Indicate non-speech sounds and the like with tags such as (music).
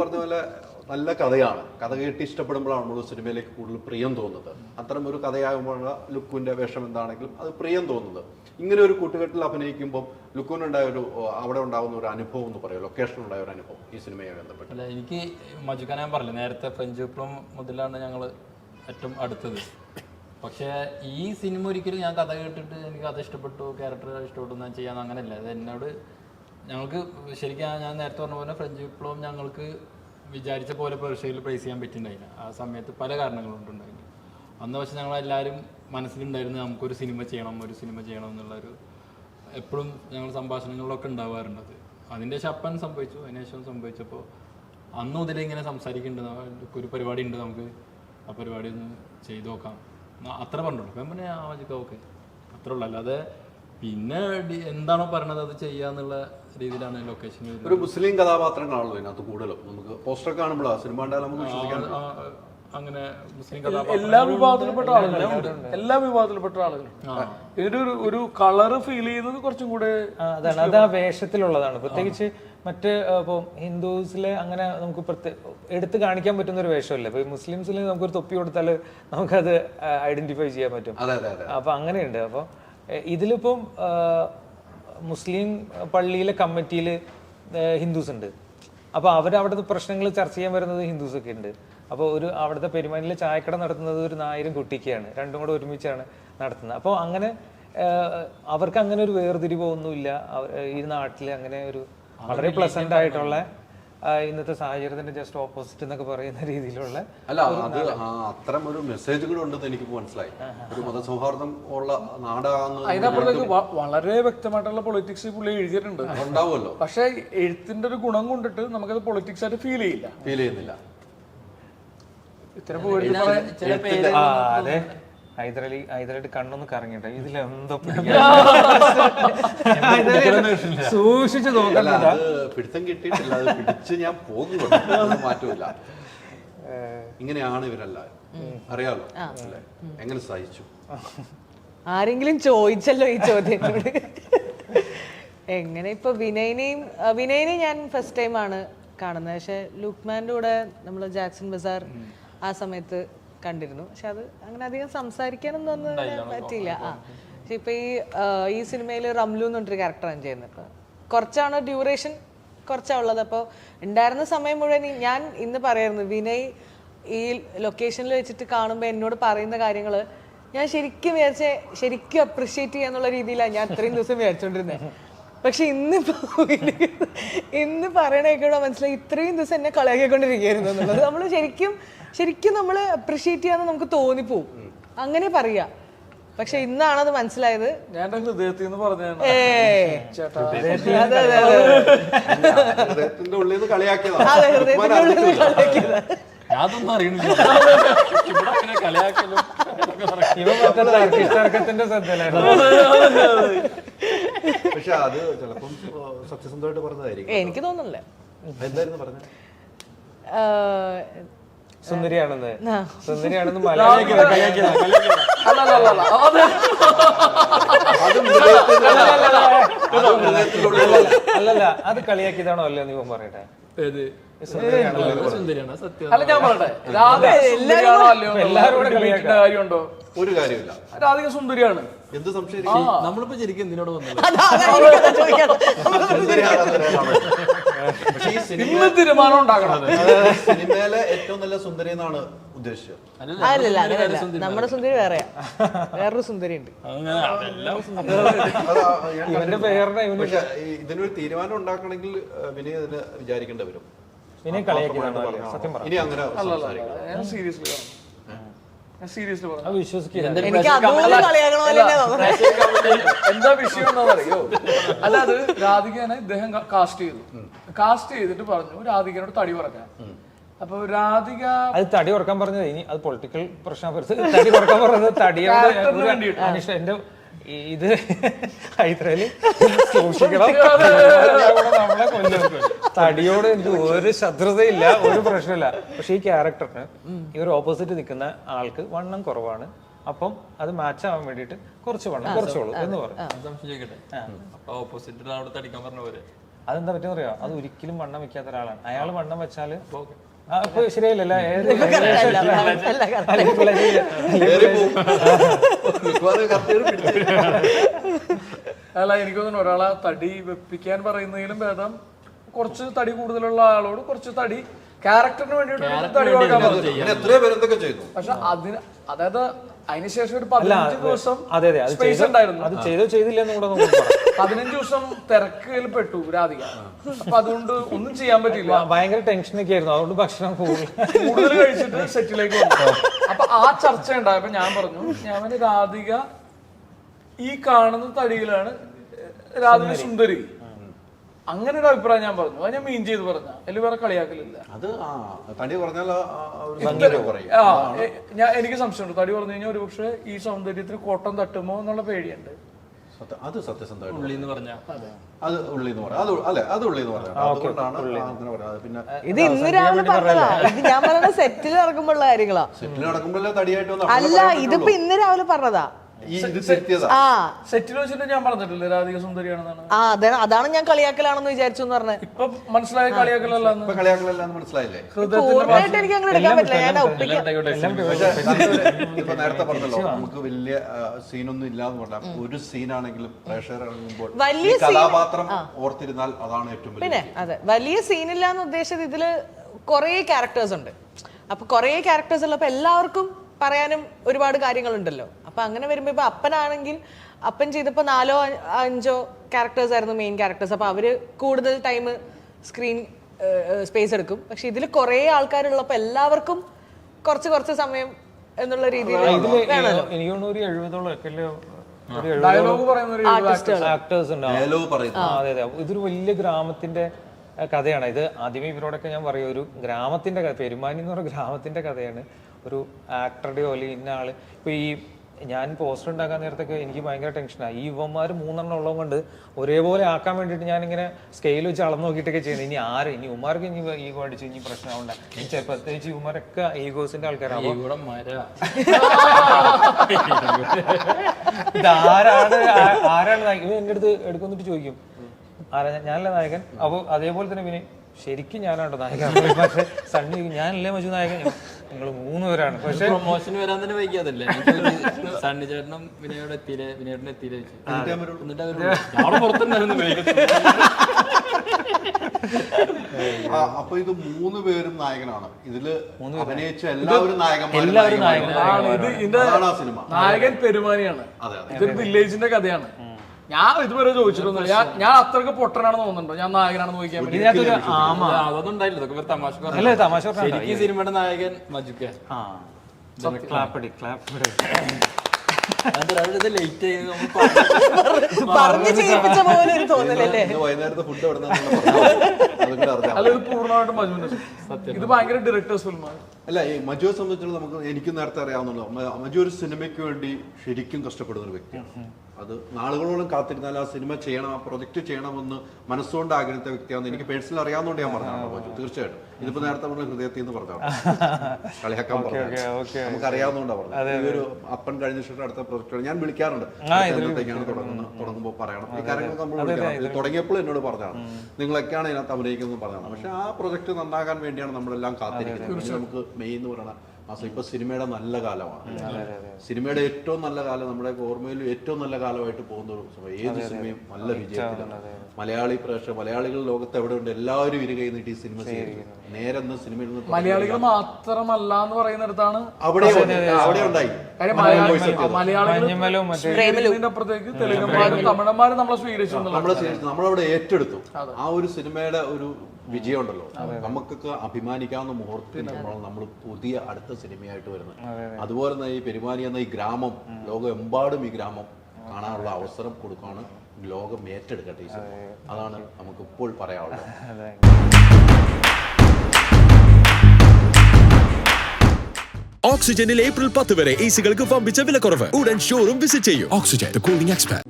പറഞ്ഞ പോലെ നല്ല കഥയാണ്. കഥ കേട്ട് ഇഷ്ടപ്പെടുമ്പോഴാണ് നമ്മൾ സിനിമയിലേക്ക് കൂടുതൽ പ്രിയം തോന്നുന്നത്. അത്തരം ഒരു കഥയാകുമ്പോഴുള്ള ലുക്കുവിന്റെ വേഷം എന്താണെങ്കിലും അത് പ്രിയം തോന്നുന്നത്. ഇങ്ങനെ ഒരു കൂട്ടുകെട്ടിൽ അഭിനയിക്കുമ്പോൾ ലുക്കുവിനുണ്ടായ ഒരു അവിടെ ഉണ്ടാകുന്ന ഒരു അനുഭവം എന്ന് പറയുമോ ലൊക്കേഷൻ ഉണ്ടായ ഒരു അനുഭവം ഈ സിനിമയെ ബന്ധപ്പെട്ട്. അല്ല എനിക്ക് മജുക്കാൻ ഞാൻ പറഞ്ഞില്ല? നേരത്തെ ഫ്രഞ്ച് വിപ്ലവം മുതലാണ് ഞങ്ങൾ ഏറ്റവും അടുത്തത്. പക്ഷേ ഈ സിനിമ ഒരിക്കലും ഞാൻ കഥ കേട്ടിട്ട് എനിക്ക് കഥ ഇഷ്ടപ്പെട്ടു ക്യാരക്ടർ ഇഷ്ടപ്പെട്ടു ഞാൻ ചെയ്യാൻ അങ്ങനെയല്ല അത് എന്നോട് ഞങ്ങൾക്ക് ശരിക്കും ഞാൻ നേരത്തെ പറഞ്ഞ പോലെ ഫ്രഞ്ച് വിപ്ലവം ഞങ്ങൾക്ക് വിചാരിച്ച പോലെ പ്രേക്ഷകരിൽ പ്രൈസ് ചെയ്യാൻ പറ്റിയിട്ടുണ്ടായില്ല ആ സമയത്ത് പല കാരണങ്ങളുണ്ടായിരുന്നു അന്ന് പക്ഷെ ഞങ്ങൾ എല്ലാവരും മനസ്സിലുണ്ടായിരുന്നു നമുക്കൊരു സിനിമ ചെയ്യണം ഒരു സിനിമ ചെയ്യണം എന്നുള്ളൊരു എപ്പോഴും ഞങ്ങൾ സംഭാഷണങ്ങളിലൊക്കെ ഉണ്ടാവാറുണ്ട് അത് അതിന്റെ ശപ്പം സംഭവിച്ചു. അതിനുശേഷം സംഭവിച്ചപ്പോൾ അന്ന് മുതലേ ഇങ്ങനെ സംസാരിക്കുന്നുണ്ട്. ഒരു പരിപാടി ഉണ്ട് നമുക്ക്. ആ പരിപാടി ഒന്ന് ചെയ്തു നോക്കാം. അത്ര പറഞ്ഞുള്ളൂ. അപ്പം പിന്നെ ആ ഓക്കെ. അത്രേ ഉള്ളൂ. അല്ലാതെ പിന്നെ എന്താണോ പറഞ്ഞത് അത് ചെയ്യാന്നുള്ള രീതിയിലാണ് ലൊക്കേഷൻ ഒരു മുസ്ലിം കഥാപാത്രങ്ങളാണല്ലോ ഇതിനകത്ത് കൂടുതലും. നമുക്ക് പോസ്റ്റർ കാണുമ്പോഴാ സിനിമ നമുക്ക് വിശ്വസിക്കാൻ അങ്ങനെ മുസ്ലിം എല്ലാ വിഭാഗത്തിൽപ്പെട്ട ആളുകളുണ്ട് എല്ലാ വിഭാഗത്തിൽപ്പെട്ട ആളുകളുണ്ട് ഇതിന്റെ ഒരു ഒരു കളറ് ഫീൽ ചെയ്യുന്നത് കുറച്ചും കൂടെ ആ, അതാണ്. അത് ആ വേഷത്തിലുള്ളതാണ്. പ്രത്യേകിച്ച് മറ്റ് ഇപ്പോൾ ഹിന്ദുസിലെ അങ്ങനെ നമുക്ക് പ്രത്യേ എടുത്ത് കാണിക്കാൻ പറ്റുന്ന ഒരു വേഷമല്ല? ഇപ്പൊ മുസ്ലിംസിൽ നമുക്കൊരു തൊപ്പി കൊടുത്താൽ നമുക്കത് ഐഡന്റിഫൈ ചെയ്യാൻ പറ്റും. അതെ അതെ അതെ. അപ്പൊ അങ്ങനെയുണ്ട്. അപ്പോൾ ഇതിലിപ്പം മുസ്ലിം പള്ളിയിലെ കമ്മിറ്റിയിൽ ഹിന്ദുസ് ഉണ്ട്. അപ്പോൾ അവർ അവിടുത്തെ പ്രശ്നങ്ങൾ ചർച്ച ചെയ്യാൻ വരുന്നത് ഹിന്ദുസ് ഒക്കെ ഉണ്ട്. അപ്പോൾ ഒരു അവിടുത്തെ പെരുമാനിലെ ചായക്കട നടത്തുന്നത് ഒരു നായിരം കുട്ടിക്കാണ്. രണ്ടും കൂടെ ഒരുമിച്ചാണ് നടത്തുന്നത്. അപ്പോൾ അങ്ങനെ അവർക്ക് അങ്ങനെ ഒരു വേർതിരിവൊന്നുമില്ല ഒന്നുമില്ല. ഈ നാട്ടിൽ അങ്ങനെ ഒരു വളരെ പ്ലസന്റ് ആയിട്ടുള്ള ഇന്നത്തെ സാഹചര്യത്തിന്റെ ജസ്റ്റ് ഓപ്പോസിറ്റ് എന്നൊക്കെ പറയുന്ന രീതിയിലുള്ള അല്ല അത് അത്തരം ഒരു മെസ്സേജുകൾ ഉണ്ടെന്ന് എനിക്ക് മനസ്സിലായി. ഒരു മതസൗഹാർദ്ദം ഉള്ള നാടാന്ന് അതിനപ്പുറത്തേക്ക് വളരെ വ്യക്തമായിട്ടുള്ള പൊളിറ്റിക്സ് പുള്ളി എഴുതിയിട്ടുണ്ട്. ഉണ്ടാവുമല്ലോ പക്ഷെ എഴുത്തിന്റെ ഒരു ഗുണം കൊണ്ടിട്ട് നമുക്കത് പൊളിറ്റിക്സ് ആയിട്ട് ഫീൽ ചെയ്യില്ല. ഫീൽ ചെയ്യുന്നില്ല. ഇത്തരം പേടി ചില പേര് ആ അതെ. ഹൈദരലി ഹൈദരലി കണ്ണൊന്ന് കറങ്ങിട്ടെ ഇതിലെന്തോ (laughs) സൂക്ഷിച്ചു അല്ല നോക്കണ്ട. അത് പിടുത്തം കിട്ടിയിട്ടില്ല അത് പിടിച്ച് ഞാൻ മാറ്റമില്ല. ഇങ്ങനെയാണ് ഇവരെല്ലാം. അറിയാലോ? അല്ലേ? എങ്ങനെ സഹിച്ചു? ആരെങ്കിലും ചോദിച്ചല്ലോ ഈ ചോദ്യം എങ്ങനെ ഇപ്പൊ വിനയനെയും വിനയനെ ഞാൻ ഫസ്റ്റ് ടൈം ആണ് കാണുന്നത്. പക്ഷെ ലുക്മാന്റെ കൂടെ നമ്മൾ ജാക്സൺ ബസാർ ആ സമയത്ത് കണ്ടിരുന്നു. പക്ഷെ അത് അങ്ങനെ അധികം സംസാരിക്കാനൊന്നും ഒന്നും പറ്റിയില്ല. ആ. പക്ഷെ ഇപ്പൊ ഈ ഈ സിനിമയിൽ റംലു എന്ന് പറഞ്ഞൊരു ക്യാരക്ടറാണ് ചെയ്യുന്നത്. അപ്പൊ കുറച്ചാണ് ഡ്യൂറേഷൻ കുറച്ചാ ഉള്ളത്? അപ്പോൾ ഉണ്ടായിരുന്ന സമയം മുഴുവൻ ഞാൻ ഇന്ന് പറയായിരുന്നു വിനയ് ഈ ലൊക്കേഷനിൽ വെച്ചിട്ട് കാണുമ്പോൾ എന്നോട് പറയുന്ന കാര്യങ്ങൾ ഞാൻ ശരിക്കും വിചാരിച്ച ശരിക്കും അപ്രിഷ്യേറ്റ് ചെയ്യാന്നുള്ള രീതിയിലാണ് ഞാൻ ഇത്രയും ദിവസം വിചാരിച്ചോണ്ടിരുന്നത് പക്ഷെ ഇന്നിപ്പോ ഇന്ന് പറയണേക്കൂടെ മനസ്സിലായി ഇത്രയും ദിവസം എന്നെ കളയാക്കിക്കൊണ്ടിരിക്കുകയായിരുന്നു എന്നുള്ളത്. നമ്മൾ ശരിക്കും ശരിക്കും നമ്മൾ അപ്രിഷിയേറ്റ് ചെയ്യാന്ന് നമുക്ക് തോന്നിപ്പോവും. അങ്ങനെ പറയാ. പക്ഷെ ഇന്നാണത് മനസ്സിലായത്. ഞാൻ ഹൃദയത്തിൽ നിന്ന് ഹൃദയത്തിന്റെ ഉള്ളിൽ നിന്ന് കളിയാക്കിയതാണ് അറിയണില്ല. കളിയാക്കലും ഇവ മറ്റേ ശ്രദ്ധയിലായിരുന്നു. പക്ഷെ അത് ചിലപ്പം സത്യസന്ധമായിട്ട് പറഞ്ഞതായിരിക്കും എനിക്ക് തോന്നുന്നില്ല. എന്തായിരുന്നു പറഞ്ഞത്? സുന്ദരിയാണെന്ന്. അല്ലല്ല അത് കളിയാക്കിയതാണോ അല്ലേ നീ പറയട്ടെ? ഏത്? സുന്ദരിയാണ് സത്യം. അല്ല ഞാൻ പറയട്ടെ. സുന്ദരിയാണോ അല്ലയോ എല്ലാവരും കൂടെ എന്നുള്ള കാര്യമുണ്ടോ? ഒരു കാര്യമില്ല. രാധിക സുന്ദരിയാണ്. എന്ത് സംശയം നമ്മളിപ്പോ ശരിക്കും എന്തിനോട് വന്നത് ഇന്ന് തീരുമാനം ഉണ്ടാക്കണം സിനിമയിലെ ഏറ്റവും നല്ല സുന്ദരി എന്നാണ് ഉദ്ദേശിച്ചത് അല്ലല്ല അങ്ങനെയല്ല നമ്മുടെ സുന്ദരി വേറെയാ വേറൊരു സുന്ദരി ഉണ്ട് ഇവന്റെ ഇവന് പക്ഷെ ഇതിനൊരു തീരുമാനം ഉണ്ടാക്കണമെങ്കിൽ വിനയ് ഇതിന് വിചാരിക്കേണ്ടി വരും സത്യം പറ ഇനി അങ്ങനെ ഞാൻ സീരിയസ്ലി പറഞ്ഞു സീരിയസ്ലി പറഞ്ഞു വിശ്വസിക്കില്ല. എനിക്ക് അതുപോലെ കളിയാക്കണ തോന്നുന്നത്. എന്താ വിഷയം എന്താണെന്നറിയോ അല്ല അത് രാധികനെ ഇദ്ദേഹം കാസ്റ്റ് ചെയ്തു. കാസ്റ്റ് ചെയ്തിട്ട് പറഞ്ഞു രാധികനോട് തടി പറക്കാൻ അപ്പൊ രാധിക അത് തടി കുറയ്ക്കാൻ പറഞ്ഞത്. ഇനി അത് പൊളിറ്റിക്കൽ പ്രശ്നം തടി കുറയ്ക്കാൻ പറഞ്ഞത് തടിയാണ്. എന്റെ ഇത് ഹൈദരാലി സൂക്ഷിക്കണം. നമ്മളെ കൊല്ലും തടിയോട് എനിക്ക് ഒരു ശത്രുതയില്ല ഒരു പ്രശ്നമില്ല. പക്ഷെ ഈ ക്യാരക്ടറിന് ഈ ഒരു ഓപ്പോസിറ്റ് നിൽക്കുന്ന ആൾക്ക് വണ്ണം കുറവാണ്. അപ്പം അത് മാച്ച് ആവാൻ വേണ്ടിയിട്ട് കുറച്ച് വണ്ണം കുറച്ചോളൂ എന്ന് പറയും. അതെന്താ പറ്റുന്ന അറിയോ അത് ഒരിക്കലും വണ്ണം വെക്കാത്ത ഒരാളാണ്. അയാൾ വണ്ണം വെച്ചാൽ ശരിയല്ലല്ലോ അല്ല എനിക്ക് തോന്നുന്നു ഒരാളെ തടി വെപ്പിക്കാൻ പറയുന്നതിലും ഭേദം കുറച്ച് തടി കൂടുതലുള്ള ആളോട് കുറച്ച് തടി ക്യാരക്ടറിന് വേണ്ടിയിട്ട് തടി കൊടുക്കാൻ പക്ഷെ അതിന് അതായത് അതിനുശേഷം ഒരു പതിനഞ്ച് ദിവസം അതെ അതെ അത് സ്പേസ് ചെയ്തോ ഉണ്ടായിരുന്നു. അത് ചെയ്തോ ചെയ്തില്ലെന്നും കൂടെ നമുക്ക് പറയാം. (laughs) പതിനഞ്ച് ദിവസം തിരക്കിൽ പെട്ടു രാധിക. അപ്പൊ അതുകൊണ്ട് ഒന്നും ചെയ്യാൻ പറ്റില്ല ഭ- ഭയങ്കര ടെൻഷനൊക്കെ ആയിരുന്നു. അതുകൊണ്ട് ഭക്ഷണം കൂടുതൽ (laughs) കൂടുതൽ കഴിച്ചിട്ട് സെറ്റിലേക്ക് വന്നു. അപ്പൊ ആ ചർച്ച ഉണ്ടായപ്പോ ഞാൻ പറഞ്ഞു ഞാൻ രാധിക ഈ കാണുന്ന തടിയിലാണ് രാധിക സുന്ദരി. അങ്ങനെ ഒരു അഭിപ്രായം ഞാൻ പറഞ്ഞു. അത് ഞാൻ മീൻ ചെയ്ത് പറഞ്ഞ അതിൽ വേറെ കളിയാക്കലില്ല. അത് ആ തടി പറഞ്ഞാൽ ആ- എ- ഞാൻ എനിക്ക് സംശയമുണ്ട്. തടി പറഞ്ഞു കഴിഞ്ഞാൽ ഒരുപക്ഷെ ഈ സൗന്ദര്യത്തിന് കോട്ടം തട്ടുമോ എന്നുള്ള പേടിയുണ്ട്. അത് സത്യസന്ധമായിട്ട് ഉള്ളി എന്ന് പറഞ്ഞാൽ അത്. ഉള്ളി എന്ന് പറയാം. അത് ഉ- അല്ലെ അത് ഉള്ളി എന്ന് പറയാം അതുകൊണ്ടാണ് ആ അങ്ങനെ പറയാം. പിന്നെ ഇത് ഇന്ന് രാവിലെ പറഞ്ഞതാ. ഇത് ഞാൻ പറഞ്ഞ സെറ്റിൽ നടക്കുമ്പോഴുള്ള കാര്യങ്ങളാ. സെറ്റിൽ നടക്കുമ്പോഴല്ലേ തടിയായിട്ട് വന്ന് അല്ല ഇതിപ്പോ ഇന്ന് രാവിലെ പറഞ്ഞതാ. ആ. സെറ്റിൽ വെച്ചിട്ട് ഞാൻ പറഞ്ഞിട്ടില്ല രാധിക സുന്ദരിയാണെന്നാണ്? ആ അതാണ് അതാണ് ഞാൻ കളിയാക്കലാണെന്ന് വിചാരിച്ചു എന്ന് പറഞ്ഞത് ഇപ്പൊ മനസ്സിലായ കളിയാക്കലല്ല ഇപ്പൊ കളിയാക്കലെല്ലാം മനസ്സിലായില്ലേ? പൂർണമായിട്ട് എനിക്ക് അങ്ങനെ എടുക്കാൻ പറ്റില്ല. ഞാൻ ഒപ്പിക്കാം ഇപ്പൊ നേരത്തെ പറഞ്ഞല്ലോ നമുക്ക് വലിയ സീനൊന്നും ഇല്ലാന്ന് പറഞ്ഞാൽ ഒരു സീനാണെങ്കിലും പ്രേക്ഷകർ ഇറങ്ങുമ്പോൾ വലിയ കഥാപാത്രം ഓർത്തിരുന്നാൽ അതാണ് ഏറ്റവും പിന്നെ അതെ വലിയ സീനില്ല എന്ന് ഉദ്ദേശിച്ചത് ഇതിൽ കുറേ ക്യാരക്ടേഴ്സ് ഉണ്ട്. അപ്പൊ കുറേ ക്യാരക്ടേഴ്സ് ഉള്ളപ്പോ എല്ലാവർക്കും പറയാനും ഒരുപാട് കാര്യങ്ങളുണ്ടല്ലോ. അപ്പൊ അങ്ങനെ വരുമ്പോൾ ഇപ്പൊ അപ്പനാണെങ്കിൽ അപ്പൻ ചെയ്തപ്പോൾ നാലോ അഞ്ചോ ക്യാരക്ടേഴ്സ് ആയിരുന്നു മെയിൻ ക്യാരക്ടേഴ്സ് അപ്പൊ അവർ കൂടുതൽ ടൈം സ്ക്രീൻ സ്പേസ് എടുക്കും. പക്ഷെ ഇതിൽ കുറേ ആൾക്കാരുള്ളപ്പോൾ എല്ലാവർക്കും കുറച്ച് കുറച്ച് സമയം എന്നുള്ള രീതിയിൽ എനിക്ക് തോന്നുന്നു ഒരു എഴുപതോളം പറയുന്ന ആക്ടേഴ്സ് ഉണ്ടാവും. പറയുന്നു. ഇതൊരു വലിയ ഗ്രാമത്തിന്റെ കഥയാണ്. ഇത് ആദ്യമേ ഇവരോടൊക്കെ ഞാൻ പറയും ഒരു ഗ്രാമത്തിന്റെ കഥ പെരുമാനി എന്ന് പറഞ്ഞ ഗ്രാമത്തിന്റെ കഥയാണ്. ഒരു ആക്ടറുടെയോ അല്ലെങ്കിൽ ഇന്ന ആൾ. ഇപ്പൊ ഈ ഞാൻ പോസ്റ്റർ ഉണ്ടാക്കാൻ നേരത്തൊക്കെ എനിക്ക് ഭയങ്കര ടെൻഷനാണ് ഈ യുവന്മാർ മൂന്നെണ്ണം ഉള്ളത് കൊണ്ട് ഒരേപോലെ ആക്കാൻ വേണ്ടിയിട്ട് ഞാനിങ്ങനെ സ്കെയിൽ വെച്ച് അളന്ന് നോക്കിയിട്ടൊക്കെ ചെയ്യുന്നത് ഇനി ആര്? ഇനി ഉമാർക്ക് ഇനി ഈഗോ അടിച്ച് ഇനി പ്രശ്നമുണ്ട് ചെറുപ്പം പ്രത്യേകിച്ച് ഉമാരൊക്കെ ഈഗോസിന്റെ ആൾക്കാരാണ് (laughs) ഇതാരാണ് ആരാണ്? നായകൻ? ഇവ എന്റെ അടുത്ത് എടുക്കുന്നിട്ട് ചോദിക്കും. ആരാ? ഞാനല്ലേ നായകൻ. അപ്പോൾ അതേപോലെ തന്നെ പിന്നെ ശരിക്കും ഞാനാണ്ടോ നായകൻ. പക്ഷെ സണ്ണി ഞാനല്ലേ മജു നായകൻ? നിങ്ങൾ മൂന്ന് പേരാണ് പക്ഷേ പ്രൊമോഷൻ വരാൻ തന്നെ വൈകിയതല്ലേ? (laughs) സണ്ണി ചേട്ടനും വിനയോട് എത്തിയില്ലേ? വിനയോടിന് എത്തിയില്ലേ. എന്നിട്ട് അവർ അപ്പൊ ഇത് മൂന്ന് പേരും നായകനാണ്. ഇതിൽ അഭിനയിച്ച എല്ലാവരും നായകന്മാരും. ഇത് നായകൻ പെരുമാനിയാണ്. അതെ അതെ. ഇതൊരു വില്ലേജിന്റെ കഥയാണ്. ഞാൻ ഇതുവരെ ചോദിച്ചിട്ടൊന്നുമില്ല ഞാൻ ഞാൻ അത്രയ്ക്ക് പൊട്ടനാണെന്ന് തോന്നുന്നുണ്ടോ? ഞാൻ നായകനാണെന്ന് ചോദിക്കാൻ വേണ്ടി. ഇതിനകത്തൊരു ആമ. ഇത് അതൊന്നും ഉണ്ടായില്ല ഇതൊക്കെ വെറുതെ തമാശ പറഞ്ഞതാ. അല്ലേ തമാശ പറഞ്ഞാ ശരിക്കും ഈ സിനിമയുടെ നായകൻ മജുക്ക. ആ. ക്ലാപ്പടി ക്ലാപ്പടി. ലേറ്റ് ആയി നമ്മൾ പറഞ്ഞു. ചെയ്യിപ്പിച്ച പോലെ ഒരു തോന്നലല്ലേ ഇന്ന് വൈകുന്നേരത്തെ ഫുഡ് എവിടെ നിന്നാണ് അറിഞ്ഞാൽ അല്ല ഇത് പൂർണമായിട്ടും മജുവിന്റെ ഇത് ഭയങ്കര ഡയറക്ടേഴ്സ് ഫിലിമാണ് അല്ല ഈ മജുവെ സംബന്ധിച്ചിടത്തോളം നമുക്ക് എനിക്ക് നേരത്തെ അറിയാവുന്നല്ലോ മ- മജു ഒരു സിനിമയ്ക്ക് വേണ്ടി ശരിക്കും കഷ്ടപ്പെടുന്ന ഒരു വ്യക്തിയാണ്. അത് നാളുകളോളം കാത്തിരുന്നാൽ ആ സിനിമ ചെയ്യണം ആ പ്രൊജക്ട് ചെയ്യണമെന്ന് മനസ്സുകൊണ്ട് ആഗ്രഹിച്ച വ്യക്തിയാണെന്ന് എനിക്ക് പേഴ്സണൽ അറിയാവുന്നതുകൊണ്ട് ഞാൻ പറഞ്ഞതാണ്. മജു തീർച്ചയായിട്ടും. ഇതിപ്പോ നേരത്തെ പറഞ്ഞ ഹൃദയത്തിൽ നിന്ന് പറഞ്ഞതാണ്. (laughs) കളിയാക്കാൻ പറഞ്ഞു ഓക്കെ നമുക്ക് അറിയാവുന്നതുകൊണ്ടാണ് പറഞ്ഞത്. ഈ ഒരു അപ്പൻ കഴിഞ്ഞ ശേഷം അടുത്ത പ്രൊജക്ട് ഞാൻ വിളിക്കാറുണ്ട്. എന്നത്തേക്കാണ് തുടങ്ങുന്നത് തുടങ്ങുമ്പോൾ പറയണം. ഈ കാര്യങ്ങളൊക്കെ നമ്മൾ വിളിക്കണം. ഇത് തുടങ്ങിയപ്പോൾ എന്നോട് പറഞ്ഞതാണ്. നിങ്ങളൊക്കെയാണ് ഇതിനകത്ത് അഭിനയിക്കുന്നത് പറഞ്ഞതാണ്. പക്ഷെ ആ പ്രൊജക്ട് നന്നാകാൻ വേണ്ടിയാണ് നമ്മളെല്ലാം കാത്തിരിക്കുന്നത്. നമുക്ക് മെയ് എന്ന് പറയുന്ന മാസം ഇപ്പൊ സിനിമയുടെ നല്ല കാലമാണ്. സിനിമയുടെ ഏറ്റവും നല്ല കാലം നമ്മുടെ ഓർമ്മയിൽ ഏറ്റവും നല്ല കാലമായിട്ട് പോകുന്ന ഒരു സമയം ഏത് സിനിമയും നല്ല വിജയത്തിലാണ്. മലയാളി പ്രേക്ഷകർ മലയാളികൾ ലോകത്ത് എവിടെ ഉണ്ട് എല്ലാവരും ഇരുകൈ നീട്ടി ഈ സിനിമ നേരെ സിനിമയിൽ നിന്ന് മലയാളികൾ മാത്രമല്ല എന്ന് പറയുന്നിടത്താണ് അവിടെ അവിടെ ഉണ്ടായി. അപ്പുറത്തേക്ക് തെലുങ്കന്മാരും തമിഴന്മാരും നമ്മളെ സ്വീകരിച്ചു നമ്മളെ സ്വീകരിച്ചു. നമ്മളവിടെ ഏറ്റെടുത്തു. ആ ഒരു സിനിമയുടെ ഒരു വിജയം ഉണ്ടല്ലോ നമുക്കൊക്കെ അഭിമാനിക്കാവുന്ന മുഹൂർത്തത്തിൽ നമ്മൾ നമ്മൾ പുതിയ അടുത്ത സിനിമയായിട്ട് വരുന്നത്. അതുപോലെ തന്നെ ഈ പെരുമാനി എന്ന ഈ ഗ്രാമം ലോകമെമ്പാടും ഈ ഗ്രാമം കാണാനുള്ള അവസരം കൊടുക്കുകയാണ് ലോകം ഏറ്റെടുക്കട്ടെ ഈ സിനിമ. അതാണ് നമുക്ക് ഇപ്പോൾ പറയാനുള്ളത് ഓക്സിജനിൽ ഏപ്രിൽ പത്ത് വരെ എ സികൾക്ക് വമ്പിച്ച വിലക്കുറവ്. ഉടൻ ഷോറൂം വിസിറ്റ് ചെയ്യൂ. Oxygen cooling expert